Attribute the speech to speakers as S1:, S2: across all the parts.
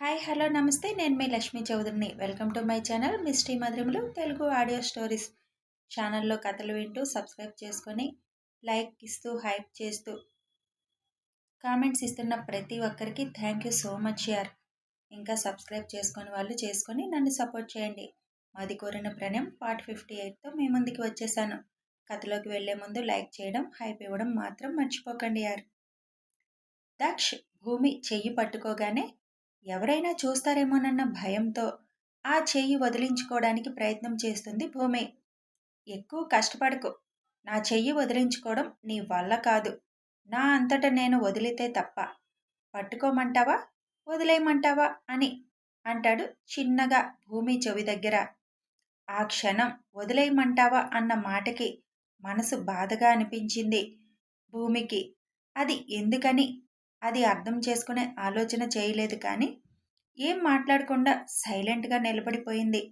S1: Hi hello నమస్తే. నేను మీ Lakshmi చౌదరిని. Welcome to my channel misty మధురములు Telugu audio stories ఛానల్లో కథలు వింటూ సబ్స్క్రైబ్ చేసుకొని లైక్ ఇస్తూ హైప్ చేస్తూ కామెంట్స్ ఇస్తున్న ప్రతి ఒక్కరికి థ్యాంక్ యూ సో మచ్ యార్ ఇంకా సబ్స్క్రైబ్ చేసుకొని వాళ్ళు చేసుకొని నన్ను సపోర్ట్ చేయండి. మాది కోరిన ప్రణయం పార్ట్ ఫిఫ్టీ ఎయిట్తో మీ ముందుకు వచ్చేసాను. కథలోకి వెళ్ళే ముందు లైక్ చేయడం హైప్ ఇవ్వడం మాత్రం మర్చిపోకండి యార్ దక్ష్ భూమి చెయ్యి పట్టుకోగానే ఎవరైనా చూస్తారేమోనన్న భయంతో ఆ చెయ్యి వదిలించుకోవడానికి ప్రయత్నం చేస్తుంది భూమి. ఎక్కువ కష్టపడకు. నా చెయ్యి వదిలించుకోవడం నీ వల్ల కాదు. నా అంతట నేను వదిలితే తప్ప. పట్టుకోమంటావా? వదిలేయమంటావా? అని అంటాడు చిన్నగా భూమి చెవి దగ్గర. ఆ క్షణం వదిలేయమంటావా అన్న మాటకి మనసు బాధగా అనిపించింది భూమికి. అది ఎందుకని అది అర్థం చేసుకునే ఆలోచన చేయలేదు కానీ ఏం మాట్లాడకుండా సైలెంట్గా నిలబడిపోయింది.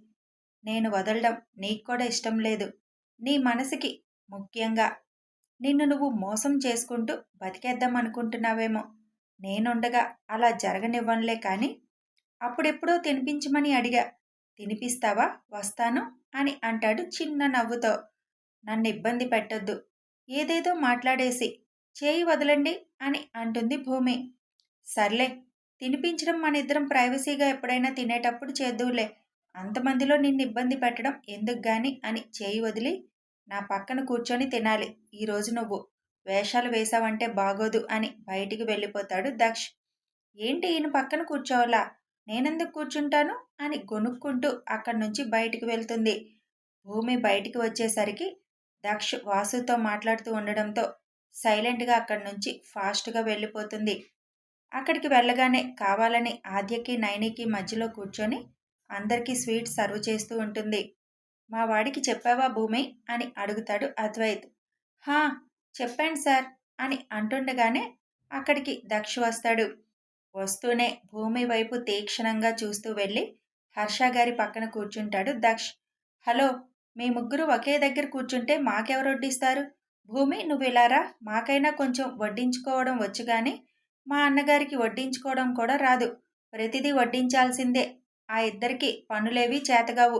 S1: నేను వదలడం నీకు కూడా ఇష్టం లేదు. నీ మనసుకి ముఖ్యంగా. నిన్ను నువ్వు మోసం చేసుకుంటూ బతికేద్దాం అనుకుంటున్నావేమో. నేనుండగా అలా జరగనివ్వనులే కానీ అప్పుడెప్పుడో తినిపించమని అడిగా. తినిపిస్తావా? వస్తాను అని అంటాడు చిన్న నవ్వుతో. నన్ను ఇబ్బంది పెట్టొద్దు. ఏదేదో మాట్లాడేసి చేయి వదలండి అని అంటుంది భూమి. సర్లే తినిపించడం మన ఇద్దరం ప్రైవసీగా ఎప్పుడైనా తినేటప్పుడు చేద్దువులే. అంతమందిలో నిన్ను ఇబ్బంది పెట్టడం ఎందుకు గాని అని చేయి వదిలి నా పక్కన కూర్చొని తినాలి. ఈరోజు నువ్వు వేషాలు వేశావంటే బాగోదు అని బయటికి వెళ్ళిపోతాడు దక్ష్. ఏంటి ఈయన పక్కన కూర్చోవాలా? నేనెందుకు కూర్చుంటాను? అని గొనుక్కుంటూ అక్కడి నుంచి బయటికి వెళ్తుంది. భూమి బయటికి వచ్చేసరికి దక్ష్ వాసుతో మాట్లాడుతూ ఉండడంతో సైలెంట్గా అక్కడి నుంచి ఫాస్ట్గా వెళ్ళిపోతుంది. అక్కడికి వెళ్ళగానే కావాలని ఆద్యకి నైనికి మధ్యలో కూర్చొని అందరికీ స్వీట్ సర్వ్ చేస్తూ ఉంటుంది. మా వాడికి చెప్పావా భూమి? అని అడుగుతాడు అద్వైత్. హా చెప్పాను సార్ అని అంటుండగానే అక్కడికి దక్ష వస్తాడు. వస్తూనే భూమి వైపు తీక్షణంగా చూస్తూ వెళ్ళి హర్ష గారి పక్కన కూర్చుంటాడు దక్ష్. హలో మీ ముగ్గురు ఒకే దగ్గర కూర్చుంటే మాకెవరు వడ్డిస్తారు? భూమి నువ్వెలారా మాకైనా కొంచెం వడ్డించుకోవడం వచ్చు కానీ మా అన్నగారికి వడ్డించుకోవడం కూడా రాదు. ప్రతిదీ వడ్డించాల్సిందే. ఆ ఇద్దరికి పనులేవి చేతగావు.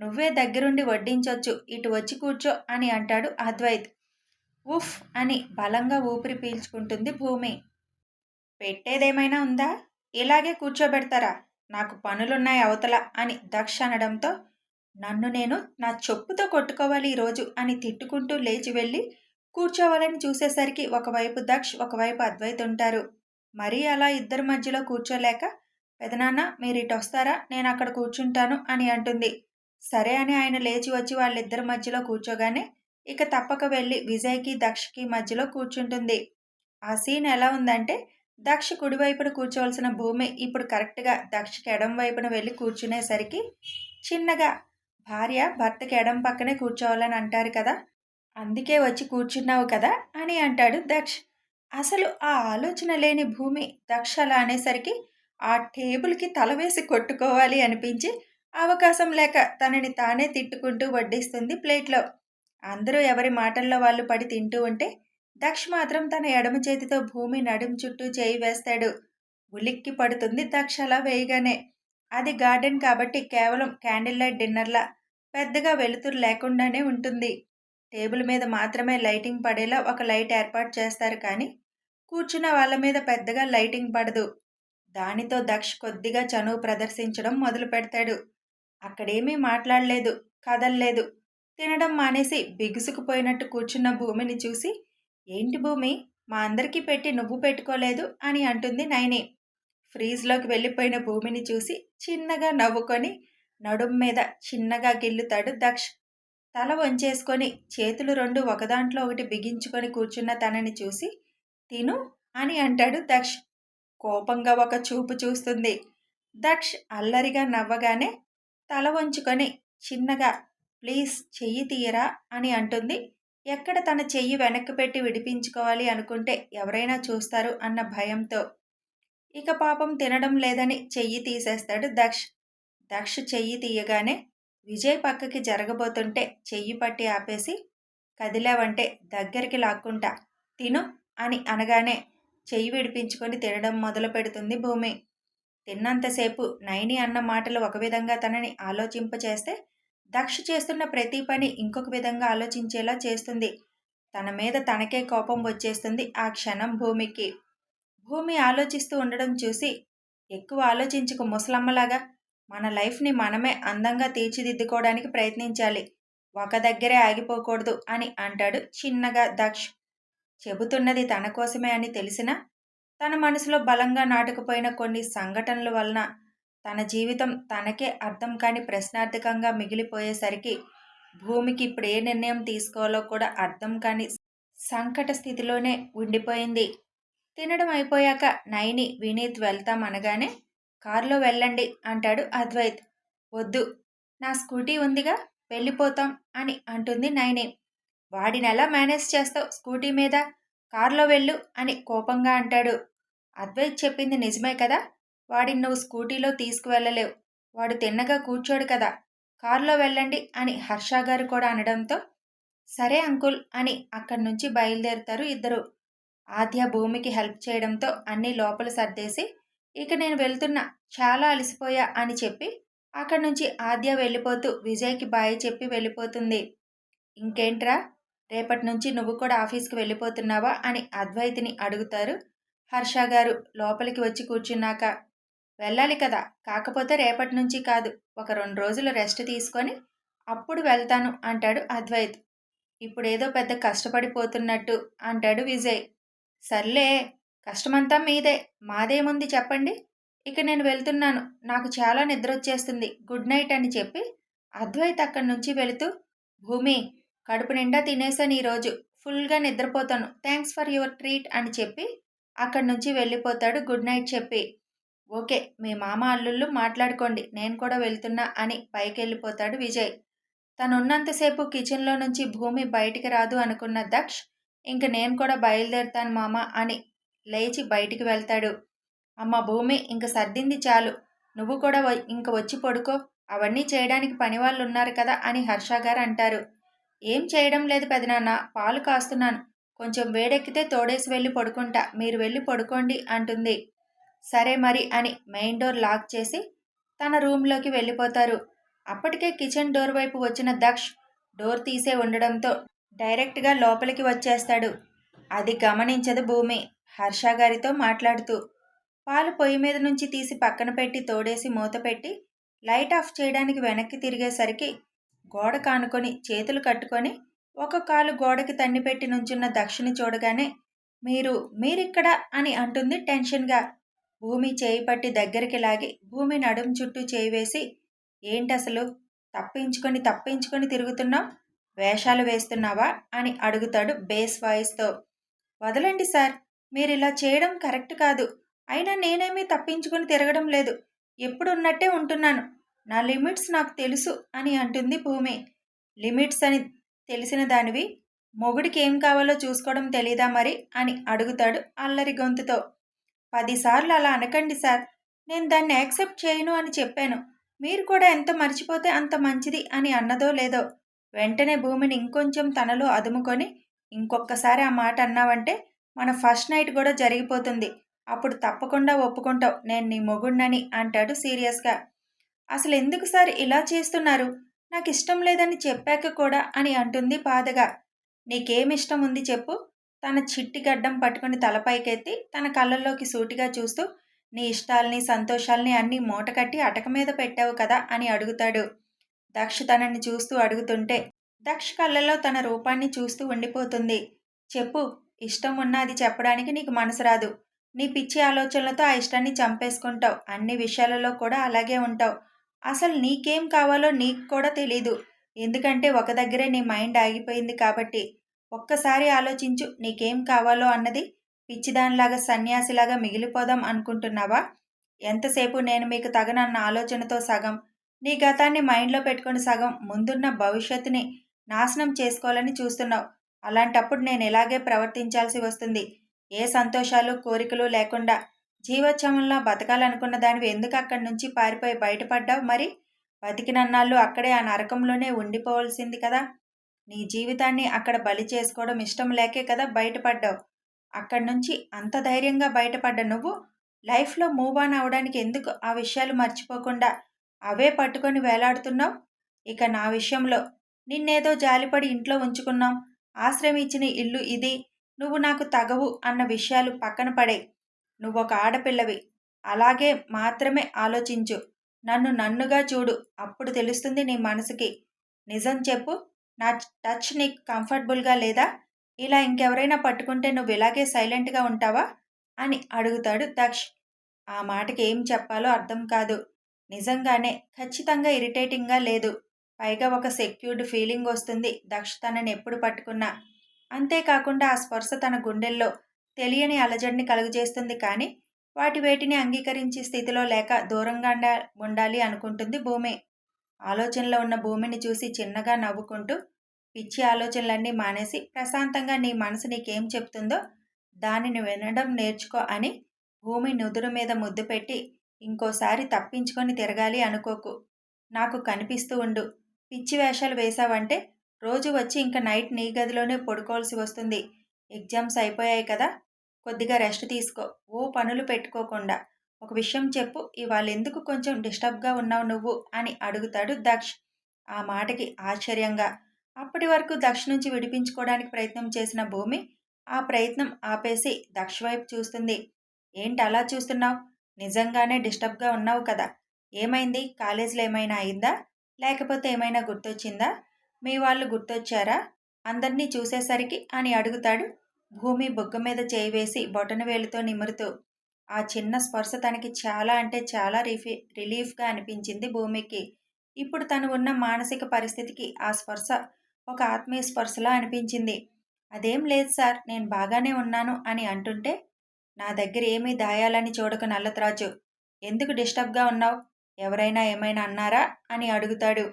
S1: నువ్వే దగ్గరుండి వడ్డించొచ్చు. ఇటు వచ్చి కూర్చో అని అంటాడు అద్వైత్. ఉఫ్ అని బలంగా ఊపిరి పీల్చుకుంటుంది భూమి. పెట్టేదేమైనా ఉందా? ఇలాగే కూర్చోబెడతారా? నాకు పనులున్నాయి అవతల అని దక్ష అనడంతో నన్ను నేను నా చెప్పుతో కొట్టుకోవాలి ఈరోజు అని తిట్టుకుంటూ లేచి వెళ్ళి కూర్చోవాలని చూసేసరికి ఒకవైపు దక్ష్ ఒకవైపు అద్వైత్ ఉంటారు. మరీ అలా ఇద్దరి మధ్యలో కూర్చోలేక పెదనాన్న మీరు ఇటు వస్తారా? నేను అక్కడ కూర్చుంటాను అని అంటుంది. సరే అని ఆయన లేచి వచ్చి వాళ్ళిద్దరి మధ్యలో కూర్చోగానే ఇక తప్పక వెళ్ళి విజయ్కి దక్షకి మధ్యలో కూర్చుంటుంది. ఆ సీన్ ఎలా ఉందంటే దక్ష కుడివైపున కూర్చోవలసిన భూమి ఇప్పుడు కరెక్ట్గా దక్షకి ఎడం వైపున వెళ్ళి కూర్చునేసరికి చిన్నగా భార్య భర్తకి ఎడం పక్కనే కూర్చోవాలని అంటారు కదా అందుకే వచ్చి కూర్చున్నావు కదా అని అంటాడు దక్ష్. అసలు ఆ ఆలోచన లేని భూమి దక్ష అలా అనేసరికి ఆ టేబుల్కి తల వేసి కొట్టుకోవాలి అనిపించి అవకాశం లేక తనని తానే తిట్టుకుంటూ వడ్డిస్తుంది ప్లేట్లో. అందరూ ఎవరి మాటల్లో వాళ్ళు పడి తింటూ ఉంటే దక్ష్ మాత్రం తన ఎడమ చేతితో భూమి నడుం చుట్టూ చేయి వేస్తాడు. ఉలిక్కి పడుతుంది దక్ష అలా వేయగానే. అది గార్డెన్ కాబట్టి కేవలం క్యాండిల్ లైట్ డిన్నర్లా పెద్దగా వెలుతురు లేకుండానే ఉంటుంది. టేబుల్ మీద మాత్రమే లైటింగ్ పడేలా ఒక లైట్ ఏర్పాటు చేస్తారు కానీ కూర్చున్న వాళ్ళ మీద పెద్దగా లైటింగ్ పడదు. దానితో దక్ష్ కొద్దిగా చనువు ప్రదర్శించడం మొదలు పెడతాడు. అక్కడేమీ మాట్లాడలేదు కదల్లేదు. తినడం మానేసి బిగుసుకుపోయినట్టు కూర్చున్న భూమిని చూసి ఏంటి భూమి? మా అందరికీ పెట్టి నువ్వు పెట్టుకోలేదు అని అంటుంది నైని ఫ్రీజ్లోకి వెళ్ళిపోయిన భూమిని చూసి చిన్నగా నవ్వుకొని నడుం మీద చిన్నగా గిల్లుతాడు దక్ష్. తల వంచేసుకొని చేతులు రెండు ఒకదాంట్లో ఒకటి బిగించుకొని కూర్చున్న తనని చూసి తిను అని అంటాడు దక్ష్. కోపంగా ఒక చూపు చూస్తుంది. దక్ష్ అల్లరిగా నవ్వగానే తల వంచుకొని చిన్నగా ప్లీజ్ చెయ్యి తీయరా అని అంటుంది. ఎక్కడ తన చెయ్యి వెనక్కి పెట్టి విడిపించుకోవాలి అనుకుంటే ఎవరైనా చూస్తారు అన్న భయంతో. ఇక పాపం తినడం లేదని చెయ్యి తీసేస్తాడు దక్ష్. దక్ష్ చెయ్యి తీయగానే విజయ్ పక్కకి జరగబోతుంటే చెయ్యి పట్టి ఆపేసి కదిలావంటే దగ్గరికి లాక్కుంటా తిను అని అనగానే చెయ్యి విడిపించుకొని తినడం మొదలు పెడుతుంది భూమి. తిన్నంతసేపు నైని అన్న మాటలు ఒక విధంగా తనని ఆలోచింపచేస్తే దక్ష చేస్తున్న ప్రతి పని ఇంకొక విధంగా ఆలోచించేలా చేస్తుంది. తన మీద తనకే కోపం వచ్చేస్తుంది ఆ క్షణం భూమికి. భూమి ఆలోచిస్తూ ఉండడం చూసి ఎక్కువ ఆలోచించుకు ముసలమ్మలాగా మన లైఫ్ని మనమే అందంగా తీర్చిదిద్దుకోవడానికి ప్రయత్నించాలి. ఒక దగ్గరే ఆగిపోకూడదు అని అంటాడు చిన్నగా దక్ష్. చెబుతున్నది తన కోసమే అని తెలిసినా తన మనసులో బలంగా నాటుకుపోయిన కొన్ని సంఘటనల వలన తన జీవితం తనకే అర్థం కాని ప్రశ్నార్థకంగా మిగిలిపోయేసరికి భూమికి ఇప్పుడు ఏ నిర్ణయం తీసుకోవాలో కూడా అర్థం కాని సంకట స్థితిలోనే ఉండిపోయింది. తినడం అయిపోయాక నైని వినీత్ వెళ్తాం అనగానే కారులో వెళ్ళండి అంటాడు అద్వైత్. వద్దు నా స్కూటీ ఉందిగా వెళ్ళిపోతాం అని అంటుంది నైని. వాడిని ఎలా మేనేజ్ చేస్తావు స్కూటీ మీద? కారులో వెళ్ళు అని కోపంగా అంటాడు. అద్వైత్ చెప్పింది నిజమే కదా వాడిని నువ్వు స్కూటీలో తీసుకువెళ్ళలేవు వాడు తిన్నగా కూర్చోడు కదా కారులో వెళ్ళండి అని హర్ష గారు కూడా అనడంతో సరే అంకుల్ అని అక్కడి నుంచి బయలుదేరుతారు ఇద్దరు. ఆద్య భూమికి హెల్ప్ చేయడంతో అన్నీ లోపల సర్దేసి ఇక నేను వెళ్తున్నా చాలా అలసిపోయా అని చెప్పి అక్కడి నుంచి ఆద్య వెళ్ళిపోతూ విజయ్కి బాయ్ చెప్పి వెళ్ళిపోతుంది. ఇంకేంట్రా రేపటి నుంచి నువ్వు కూడా ఆఫీస్కి వెళ్ళిపోతున్నావా అని అద్వైతిని అడుగుతారు హర్ష గారు లోపలికి వచ్చి కూర్చున్నాక. వెళ్ళాలి కదా కాకపోతే రేపటి నుంచి కాదు ఒక రెండు రోజులు రెస్ట్ తీసుకొని అప్పుడు వెళ్తాను అంటాడు అద్వైత్. ఇప్పుడేదో పెద్ద కష్టపడిపోతున్నట్టు అంటాడు విజయ్. సర్లే కష్టమంతా మీదే. మాదేముంది చెప్పండి? ఇక నేను వెళ్తున్నాను. నాకు చాలా నిద్ర వచ్చేస్తుంది గుడ్ నైట్ అని చెప్పి అద్వైత్ అక్కడి నుంచి వెళుతూ భూమి కడుపు నిండా తినేసాను ఈరోజు. ఫుల్గా నిద్రపోతాను. థ్యాంక్స్ ఫర్ యువర్ ట్రీట్ అని చెప్పి అక్కడి నుంచి వెళ్ళిపోతాడు గుడ్ నైట్ చెప్పి. ఓకే మీ మామ అల్లుళ్ళు మాట్లాడుకోండి. నేను కూడా వెళ్తున్నా అని పైకి వెళ్ళిపోతాడు విజయ్. తను ఉన్నంతసేపు కిచెన్లో నుంచి భూమి బయటికి రాదు అనుకున్న దక్ష్ ఇంక నేను కూడా బయలుదేరుతాను మామ అని లేచి బయటికి వెళ్తాడు. అమ్మ భూమి ఇంక సర్దింది చాలు. నువ్వు కూడా ఇంక వచ్చి పడుకో. అవన్నీ చేయడానికి పనివాళ్ళు ఉన్నారు కదా అని హర్ష గారు అంటారు. ఏం చేయడం లేదు పెదనాన్న పాలు కాస్తున్నాను. కొంచెం వేడెక్కితే తోడేసి వెళ్ళి పడుకుంటా. మీరు వెళ్ళి పడుకోండి అంటుంది. సరే మరి అని మెయిన్ డోర్ లాక్ చేసి తన రూమ్లోకి వెళ్ళిపోతారు. అప్పటికే కిచెన్ డోర్ వైపు వచ్చిన దక్ష్ డోర్ తీసే ఉండడంతో డైరెక్ట్గా లోపలికి వచ్చేస్తాడు. అది గమనించదు భూమి. హర్ష గారితో మాట్లాడుతూ పాలు పొయ్యి మీద నుంచి తీసి పక్కన పెట్టి తోడేసి మూత పెట్టి లైట్ ఆఫ్ చేయడానికి వెనక్కి తిరిగేసరికి గోడ కానుకొని చేతులు కట్టుకొని ఒక కాలు గోడకి తన్ని పెట్టి నుంచున్న దక్షిణ చూడగానే మీరు మీరిక్కడ అని అంటుంది టెన్షన్గా భూమి చేయి పట్టి దగ్గరికి లాగి భూమి నడుం చుట్టూ చేయి వేసి ఏంటసలు? తప్పించుకొని తప్పించుకొని తిరుగుతున్నావు వేషాలు వేస్తున్నావా? అని అడుగుతాడు బేస్ వాయిస్తో. వదలండి సార్ మీరు ఇలా చేయడం కరెక్ట్ కాదు. అయినా నేనేమీ తప్పించుకొని తిరగడం లేదు. ఎప్పుడున్నట్టే ఉంటున్నాను. నా లిమిట్స్ నాకు తెలుసు అని అంటుంది భూమి. లిమిట్స్ అని తెలిసిన దానివి మొగుడికి ఏం కావాలో చూసుకోవడం తెలీదా మరి అని అడుగుతాడు అల్లరి గొంతుతో. పదిసార్లు అలా అనకండి సార్. నేను దాన్ని యాక్సెప్ట్ చేయను అని చెప్పాను. మీరు కూడా ఎంత మర్చిపోతే అంత మంచిది అని అన్నదో లేదో. వెంటనే భూమిని ఇంకొంచెం తనలో అదుముకొని ఇంకొకసారి ఆ మాట అన్నావంటే మన ఫస్ట్ నైట్ కూడా జరిగిపోతుంది. అప్పుడు తప్పకుండా ఒప్పుకుంటావు. నేను నీ మొగుణ్ణని అంటాడు సీరియస్గా. అసలు ఎందుకు సార్ ఇలా చేస్తున్నారు? నాకు ఇష్టం లేదని చెప్పాక కూడా అని అంటుంది బాధగా. నీకేమిష్టం ఉంది చెప్పు. తన చిట్టి గడ్డం పట్టుకుని తలపైకెత్తి తన కళ్ళల్లోకి సూటిగా చూస్తూ నీ ఇష్టాల్ని సంతోషాలని అన్నీ మూటకట్టి అటక మీద పెట్టావు కదా అని అడుగుతాడు. దక్ష తనని చూస్తూ అడుగుతుంటే దక్ష కళ్ళలో తన రూపాన్ని చూస్తూ ఉండిపోతుంది. చెప్పు ఇష్టం ఉన్నా అది చెప్పడానికి నీకు మనసు రాదు. నీ పిచ్చి ఆలోచనలతో ఆ ఇష్టాన్ని చంపేసుకుంటావు. అన్ని విషయాలలో కూడా అలాగే ఉంటావు. అసలు నీకేం కావాలో నీకు కూడా తెలీదు. ఎందుకంటే ఒక దగ్గరే నీ మైండ్ ఆగిపోయింది కాబట్టి. ఒక్కసారి ఆలోచించు నీకేం కావాలో అన్నది పిచ్చిదానిలాగా సన్యాసిలాగా మిగిలిపోదాం అనుకుంటున్నావా? ఎంతసేపు నేను మీకు తగనన్న ఆలోచనతో సగం నీ గతాన్ని మైండ్లో పెట్టుకుని సగం ముందున్న భవిష్యత్తుని నాశనం చేసుకోవాలని చూస్తున్నావు. అలాంటప్పుడు నేను ఇలాగే ప్రవర్తించాల్సి వస్తుంది. ఏ సంతోషాలు కోరికలు లేకుండా జీవోత్సవంలో బతకాలనుకున్న దానివి ఎందుకు అక్కడి నుంచి పారిపోయి బయటపడ్డావు మరి? బతికినన్నాళ్ళు అక్కడే ఆ నరకంలోనే ఉండిపోవలసింది కదా. నీ జీవితాన్ని అక్కడ బలి చేసుకోవడం ఇష్టం లేకే కదా బయటపడ్డావు. అక్కడి నుంచి అంత ధైర్యంగా బయటపడ్డ నువ్వు లైఫ్లో మూవ్ ఆన్ అవడానికి ఎందుకు ఆ విషయాలు మర్చిపోకుండా అవే పట్టుకొని వేలాడుతున్నావు? ఇక నా విషయంలో నిన్నేదో జాలిపడి ఇంట్లో ఉంచుకున్నాం. ఆశ్రయం ఇచ్చిన ఇల్లు ఇది. నువ్వు నాకు తగవు అన్న విషయాలు పక్కన పడే నువ్వు ఒక ఆడపిల్లవి. అలాగే మాత్రమే ఆలోచించు. నన్ను నన్నుగా చూడు. అప్పుడు తెలుస్తుంది నీ మనసుకి. నిజం చెప్పు. నా టచ్ నీకు కంఫర్టబుల్గా లేదా? ఇలా ఇంకెవరైనా పట్టుకుంటే నువ్వు ఇలాగే సైలెంట్గా ఉంటావా? అని అడుగుతాడు దక్ష్. ఆ మాటకి ఏం చెప్పాలో అర్థం కాదు. నిజంగానే ఖచ్చితంగా ఇరిటేటింగ్గా లేదు. పైగా ఒక సెక్యూర్డ్ ఫీలింగ్ వస్తుంది. దక్ష తనని ఎప్పుడు పట్టుకున్నా. అంతేకాకుండా ఆ స్పర్శ తన గుండెల్లో తెలియని అలజడిని కలుగజేస్తుంది. కానీ వాటి వేటిని అంగీకరించే స్థితిలో లేక దూరంగా ఉండాలి అనుకుంటుంది భూమి. ఆలోచనలో ఉన్న భూమిని చూసి చిన్నగా నవ్వుకుంటూ పిచ్చి ఆలోచనలన్నీ మానేసి ప్రశాంతంగా నీ మనసు నీకేం చెప్తుందో దానిని వినడం నేర్చుకో అని భూమి నుదురు మీద ముద్దు పెట్టి ఇంకోసారి తప్పించుకొని తిరగాలి అనుకోకు. నాకు కనిపిస్తూ ఉండు. పిచ్చి వేషాలు వేశావంటే రోజు వచ్చి ఇంకా నైట్ నీ గదిలోనే పడుకోవాల్సి వస్తుంది. ఎగ్జామ్స్ అయిపోయాయి కదా కొద్దిగా రెస్ట్ తీసుకో. ఓ పనులు పెట్టుకోకుండా. ఒక విషయం చెప్పు ఇవాళ ఎందుకు కొంచెం డిస్టర్బ్గా ఉన్నావు నువ్వు? అని అడుగుతాడు దక్ష్. ఆ మాటకి ఆశ్చర్యంగా. అప్పటి వరకు దక్ష నుంచి విడిపించుకోవడానికి ప్రయత్నం చేసిన భూమి ఆ ప్రయత్నం ఆపేసి దక్ష వైపు చూస్తుంది. ఏంటి అలా చూస్తున్నావు? నిజంగానే డిస్టర్బ్గా ఉన్నావు కదా. ఏమైంది? కాలేజీలో ఏమైనా అయిందా? లేకపోతే ఏమైనా గుర్తొచ్చిందా? మీ వాళ్ళు గుర్తొచ్చారా? అందరినీ చూసేసరికి అని అడుగుతాడు. భూమి బొగ్గ మీద చేయి వేసి బొటన వేలుతో నిమురుతూ ఆ చిన్న స్పర్శ తనకి చాలా అంటే చాలా రిఫీ రిలీఫ్గా అనిపించింది భూమికి. ఇప్పుడు తను ఉన్న మానసిక పరిస్థితికి ఆ స్పర్శ ఒక ఆత్మీయ స్పర్శలా అనిపించింది. అదేం లేదు సార్ నేను బాగానే ఉన్నాను అని అంటుంటే నా దగ్గర ఏమీ దాయాలని చూడక నల్లత్రాజు. ఎందుకు డిస్టర్బ్గా ఉన్నావు? ఎవరైనా ఏమైనా అన్నారా? అని అడుగుతాడు.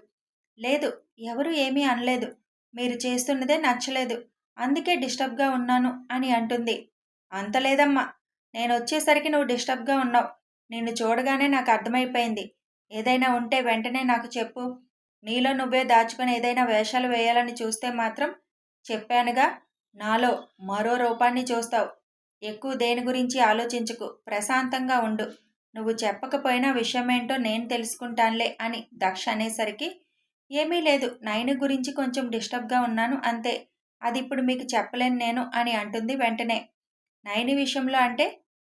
S1: లేదు ఎవరు ఏమీ అనలేదు. మీరు చేస్తున్నదే నచ్చలేదు. అందుకే డిస్టర్బ్గా ఉన్నాను అని అంటుంది. అంత లేదమ్మా. నేను వచ్చేసరికి నువ్వు డిస్టర్బ్గా ఉన్నావు. నిన్ను చూడగానే నాకు అర్థమైపోయింది. ఏదైనా ఉంటే వెంటనే నాకు చెప్పు. నీలో నువ్వే దాచుకుని ఏదైనా వేషాలు వేయాలని చూస్తే మాత్రం చెప్పానుగా. నాలో మరో రూపాన్ని చూస్తావు. ఎక్కువ దేని గురించి ఆలోచించకు. ప్రశాంతంగా ఉండు. నువ్వు చెప్పకపోయినా విషయమేంటో నేను తెలుసుకుంటానులే అని దక్ష అనేసరికి ఏమీ లేదు నైన్ గురించి కొంచెం డిస్టర్బ్గా ఉన్నాను అంతే. అది ఇప్పుడు మీకు చెప్పలేను నేను అని అంటుంది వెంటనే. నైని విషయంలో అంటే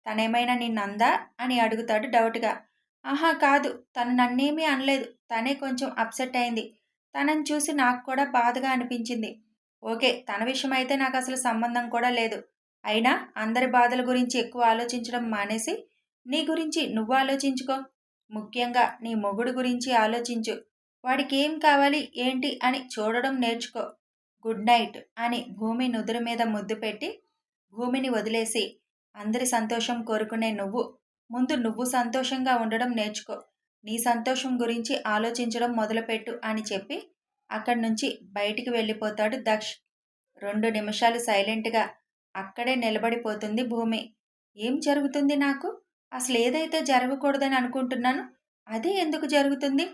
S1: తనేమైనా నిన్నందా అని అడుగుతాడు డౌట్గా. ఆహా కాదు తను నన్నేమీ అనలేదు. తనే కొంచెం అప్సెట్ అయింది. తనని చూసి నాకు కూడా బాధగా అనిపించింది. ఓకే తన విషయం అయితే నాకు అసలు సంబంధం కూడా లేదు. అయినా అందరి బాధల గురించి ఎక్కువ ఆలోచించడం మానేసి నీ గురించి నువ్వు ఆలోచించుకో. ముఖ్యంగా నీ మొగుడు గురించి ఆలోచించు. వాడికి ఏం కావాలి ఏంటి అని చూడడం నేర్చుకో. గుడ్ నైట్ అని భూమి నుదురు మీద ముద్దు పెట్టి భూమిని వదిలేసి అందరి సంతోషం కోరుకునే నువ్వు. ముందు నువ్వు సంతోషంగా ఉండడం నేర్చుకో. నీ సంతోషం గురించి ఆలోచించడం మొదలుపెట్టు అని చెప్పి అక్కడి నుంచి బయటికి వెళ్ళిపోతాడు దక్ష్. రెండు నిమిషాలు సైలెంట్గా అక్కడే నిలబడిపోతుంది భూమి. ఏం జరుగుతుంది నాకు? అసలు ఏదైతే జరగకూడదని అనుకుంటున్నాను? అదే ఎందుకు జరుగుతుంది?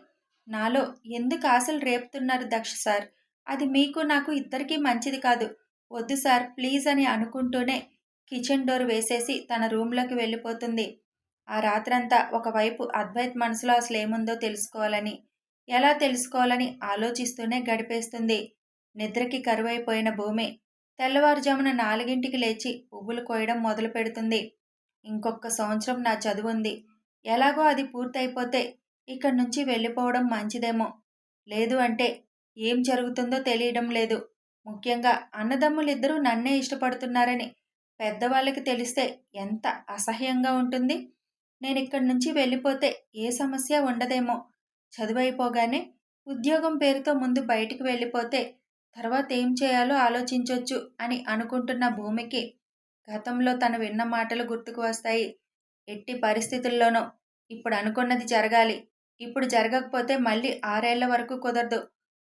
S1: నాలో ఎందుకు ఆశలు రేపుతున్నారు దక్ష సార్? అది మీకు నాకు ఇద్దరికీ మంచిది కాదు. వద్దు సార్ ప్లీజ్ అని అనుకుంటూనే కిచెన్ డోర్ వేసేసి తన రూమ్లోకి వెళ్ళిపోతుంది. ఆ రాత్రంతా ఒకవైపు అద్వైత్ మనసులో అసలు ఏముందో తెలుసుకోవాలని ఎలా తెలుసుకోవాలని ఆలోచిస్తూనే గడిపేస్తుంది. నిద్రకి కరువైపోయిన భూమి తెల్లవారుజామున నాలుగింటికి లేచి పువ్వులు కోయడం మొదలు పెడుతుంది ఇంకొక సంవత్సరం నా చదువు ఉంది. ఎలాగో అది పూర్తయిపోతే ఇక్కడి నుంచి వెళ్ళిపోవడం మంచిదేమో. లేదు అంటే ఏం జరుగుతుందో తెలియడం లేదు. ముఖ్యంగా అన్నదమ్ములిద్దరూ నన్నే ఇష్టపడుతున్నారని పెద్దవాళ్ళకి తెలిస్తే ఎంత అసహ్యంగా ఉంటుంది. నేను ఇక్కడి నుంచి వెళ్ళిపోతే ఏ సమస్య ఉండదేమో. చదువైపోగానే ఉద్యోగం పేరుతో ముందు బయటికి వెళ్ళిపోతే తర్వాత ఏం చేయాలో ఆలోచించవచ్చు అని అనుకుంటున్న భూమికి గతంలో తను విన్న మాటలు గుర్తుకు వస్తాయి. ఎట్టి పరిస్థితుల్లోనూ ఇప్పుడు అనుకున్నది జరగాలి. ఇప్పుడు జరగకపోతే మళ్ళీ ఆరేళ్ళ వరకు కుదరదు.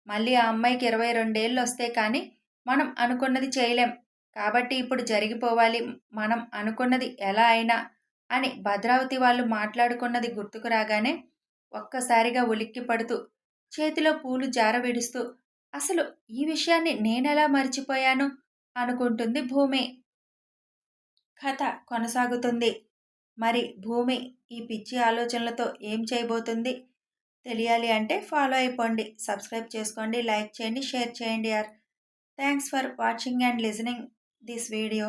S1: మళ్ళీ ఆ అమ్మాయికి ఇరవై రెండేళ్ళు వస్తే కానీ మనం అనుకున్నది చేయలేం. కాబట్టి ఇప్పుడు జరిగిపోవాలి. మనం అనుకున్నది ఎలా అయినా అని భద్రావతి వాళ్ళు మాట్లాడుకున్నది గుర్తుకు రాగానే ఒక్కసారిగా ఉలిక్కి పడుతూ చేతిలో పూలు జార విడుస్తూ అసలు ఈ విషయాన్ని నేనెలా మర్చిపోయాను? అనుకుంటుంది భూమి. కథ కొనసాగుతుంది. మరి భూమి ఈ పిచ్చి ఆలోచనలతో ఏం చేయబోతుంది? తెలియాలి అంటే ఫాలో అయిపోండి. సబ్స్క్రైబ్ చేసుకోండి లైక్ చేయండి షేర్ చేయండి యార్. Thanks for watching and listening this video.